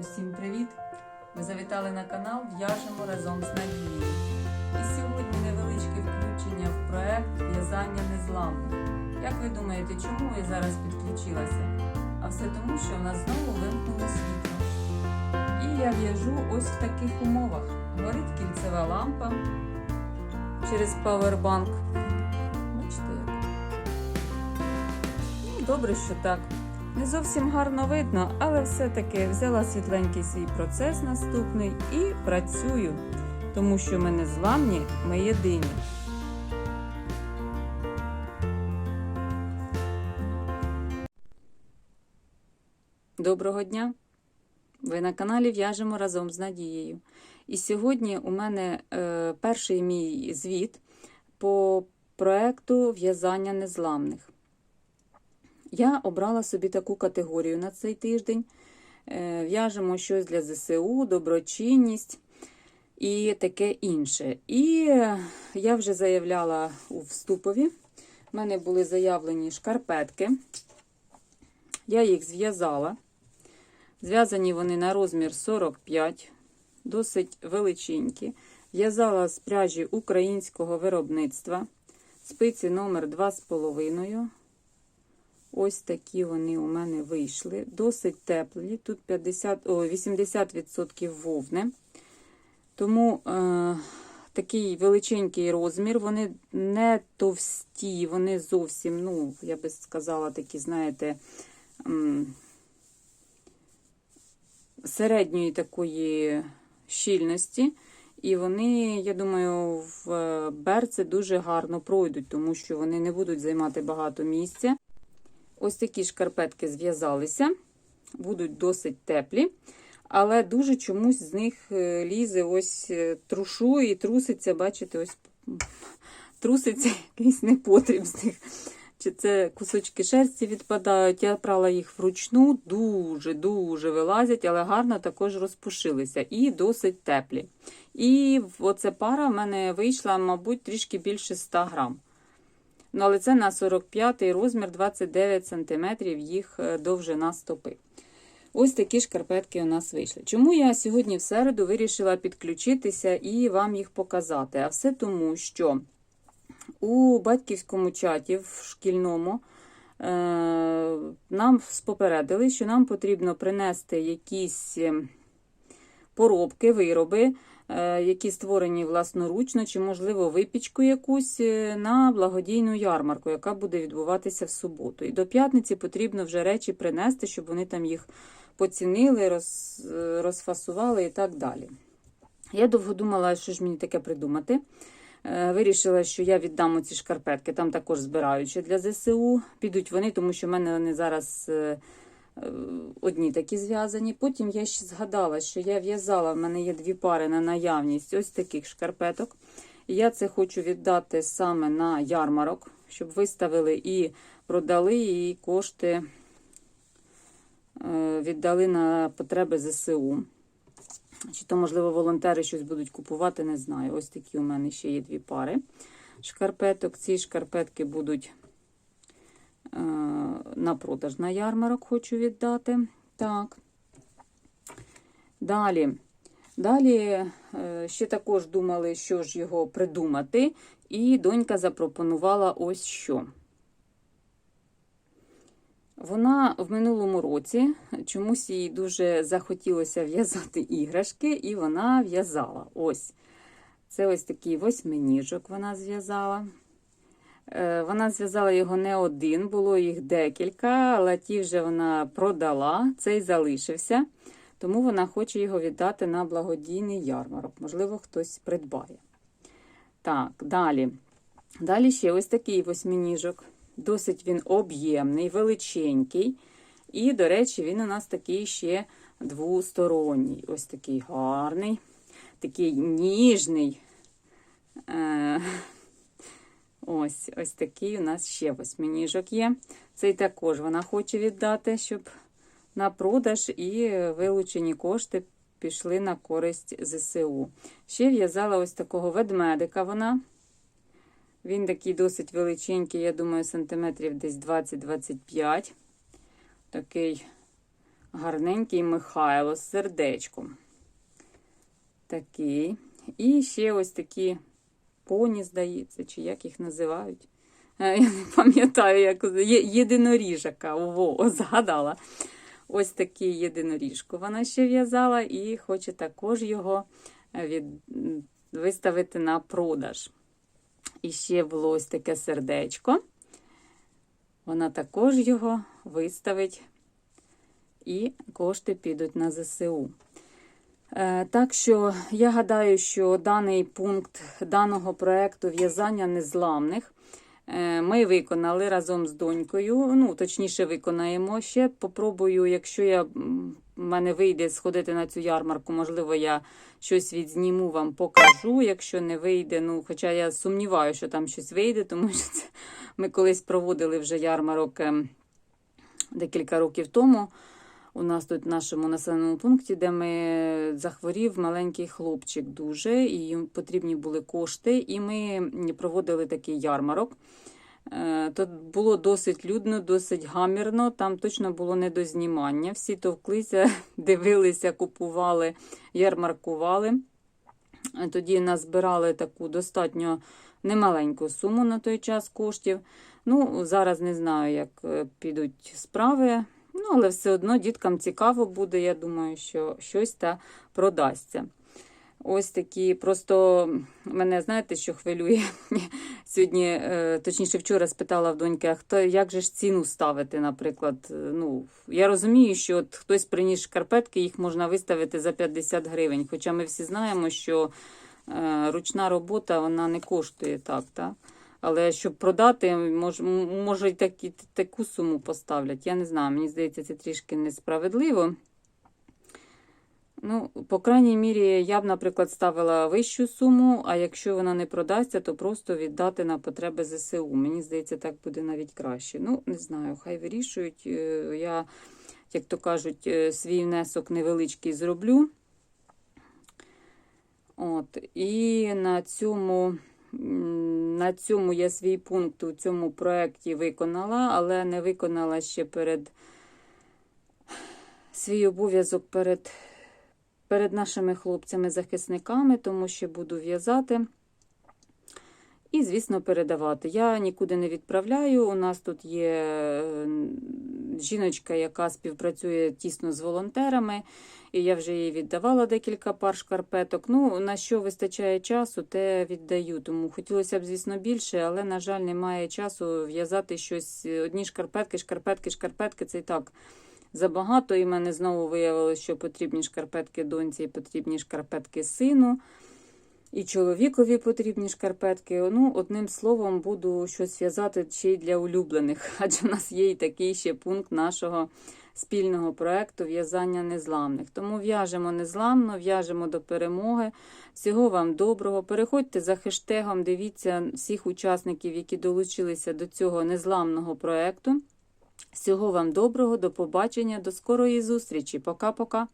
Усім привіт! Ви завітали на канал В'яжемо разом з Надією. І сьогодні невеличке включення в проект В'язання незламних. Як ви думаєте, чому я зараз підключилася? А все тому, що в нас знову вимкнуло світло. І я в'яжу ось в таких умовах. Горить кільцева лампа через павербанк. Бачите як? Ну, Добре, що так. Не зовсім гарно видно, але все-таки взяла світленький свій процес наступний і працюю, тому що ми не зламні, ми єдині. Доброго дня! Ви на каналі В'яжемо разом з Надією. І сьогодні у мене е, перший мій звіт по проекту в'язання незламних. Я обрала собі таку категорію на цей тиждень. Е, В'яжемо щось для ЗСУ, доброчинність і таке інше. І я вже заявляла у вступові. У мене були заявлені шкарпетки. Я їх зв'язала. Зв'язані вони на розмір 45, досить величенькі. В'язала з пряжі українського виробництва. Спиці номер 2,5. Ось такі вони у мене вийшли. Досить теплі. Тут 50, о, 80% вовни. Тому е, такий величенький розмір. Вони не товсті, вони зовсім, ну, я би сказала, такі, знаєте, середньої такої щільності. І вони, я думаю, в берці дуже гарно пройдуть, тому що вони не будуть займати багато місця. Ось такі шкарпетки зв'язалися, будуть досить теплі, але дуже чомусь з них е, лізе ось е, трушу і труситься, бачите, ось труситься якийсь непотріб з них. Чи це кусочки шерсті відпадають. Я прала їх вручну, дуже-дуже вилазять, але гарно також розпушилися і досить теплі. І оця пара в мене вийшла, мабуть, трішки більше 100 грам. Ну, але це на 45 розмір, 29 см їх е, довжина стопи. Ось такі шкарпетки у нас вийшли. Чому я сьогодні в середу вирішила підключитися і вам їх показати? А все тому, що у батьківському чаті в шкільному е, нам спопередили, що нам потрібно принести якісь е, поробки, вироби, які створені власноручно, чи, можливо, випічку якусь е, на благодійну ярмарку, яка буде відбуватися в суботу. І до п'ятниці потрібно вже речі принести, щоб вони там їх поцінили, роз, е, розфасували і так далі. Я довго думала, що ж мені таке придумати. Е, Вирішила, що я віддам ці шкарпетки, там також збираючи для ЗСУ. Підуть вони, тому що в мене вони зараз е, е, одні такі зв'язані. Потім я ще згадала, що я в'язала, в мене є дві пари на наявність ось таких шкарпеток. Я це хочу віддати саме на ярмарок, щоб виставили і продали, і кошти е, віддали на потреби ЗСУ. Чи то, можливо, волонтери щось будуть купувати, не знаю. Ось такі у мене ще є дві пари шкарпеток. Ці шкарпетки будуть е, на продаж на ярмарок, хочу віддати. Так. Далі. Далі е, ще також думали, що ж його придумати, і донька запропонувала ось що. Вона в минулому році чомусь їй дуже захотілося в'язати іграшки, і вона в'язала. Ось. Це ось такий восьминіжок вона зв'язала. Е, Вона зв'язала його не один, було їх декілька, але ті вже вона продала, цей залишився, тому вона хоче його віддати на благодійний ярмарок. Можливо, хтось придбає. Так, далі. Далі ще ось такий восьминіжок. Досить він об'ємний, величенький. І, до речі, він у нас такий ще двосторонній. Ось такий гарний, такий ніжний. Е, Ось ось такий у нас ще восьминіжок є. Цей також вона хоче віддати, щоб на продаж і вилучені кошти пішли на користь ЗСУ. Ще в'язала ось такого ведмедика вона. Він такий досить величенький, я думаю, сантиметрів десь 20-25. Такий гарненький Михайло з сердечком. Такий. І ще ось такі поні, здається, чи як їх називають. Е, Я не пам'ятаю, як єдиноріжака. Во, згадала. Ось такий єдиноріжку вона ще в'язала і хоче також його е, від... виставити на продаж. І ще було ось таке сердечко. Вона також його виставить, і кошти підуть на ЗСУ. Е, Так що я гадаю, що даний пункт даного проекту в'язання незламних е, ми виконали разом з донькою. Ну, точніше, виконаємо ще. Попробую, якщо я в мене вийде сходити на цю ярмарку, можливо, я щось відзніму вам покажу. Якщо не вийде, ну, хоча я сумніваюся, що там щось вийде, тому що це ми колись проводили вже ярмарок ем, декілька років тому. У нас тут в нашому населеному пункті, де ми захворів маленький хлопчик дуже, і їм потрібні були кошти, і ми проводили такий ярмарок. Е, Тут було досить людно, досить гамірно, там точно було не до знімання. Всі товклися, дивилися, купували, ярмаркували. Тоді назбирали таку достатньо немаленьку суму на той час коштів. Ну, зараз не знаю, як е, підуть справи. Але все одно діткам цікаво буде. Я думаю, що щось та продасться. Ось такі, просто мене знаєте, що хвилює сьогодні, е, точніше, вчора спитала в доньки, а хто як же ж ціну ставити, наприклад. Ну, я розумію, що от хтось приніс шкарпетки, їх можна виставити за 50 гривень. Хоча ми всі знаємо, що е, ручна робота вона не коштує так, так? Але щоб продати, мож, може й такі, таку суму поставлять. Я не знаю, мені здається, це трішки несправедливо. Ну, по крайній мірі, я б, наприклад, ставила вищу суму, а якщо вона не продасться, то просто віддати на потреби ЗСУ. Мені здається, так буде навіть краще. Ну, не знаю, хай вирішують. Е, Я, як то кажуть, е, свій внесок невеличкий зроблю. От, і на цьому, на цьому я свій пункт у цьому проєкті виконала, але не виконала ще перед свій обов'язок перед, перед нашими хлопцями-захисниками, тому що буду в'язати. І, звісно, передавати. Я нікуди не відправляю. У нас тут є жіночка, яка співпрацює тісно з волонтерами, і я вже їй віддавала декілька пар шкарпеток. Ну, на що вистачає часу, те віддаю. Тому хотілося б, звісно, більше, але, на жаль, немає часу в'язати щось. Одні шкарпетки, шкарпетки, шкарпетки це і так забагато. І мене знову виявилося, що потрібні шкарпетки доньці, і потрібні шкарпетки сину. І чоловікові потрібні шкарпетки. Ну, одним словом, буду щось в'язати ще й для улюблених, адже в нас є і такий ще пункт нашого спільного проекту в'язання незламних. Тому в'яжемо незламно, в'яжемо до перемоги. Всього вам доброго. Переходьте за хештегом, дивіться всіх учасників, які долучилися до цього незламного проекту. Всього вам доброго, до побачення, до скорої зустрічі. Пока-пока.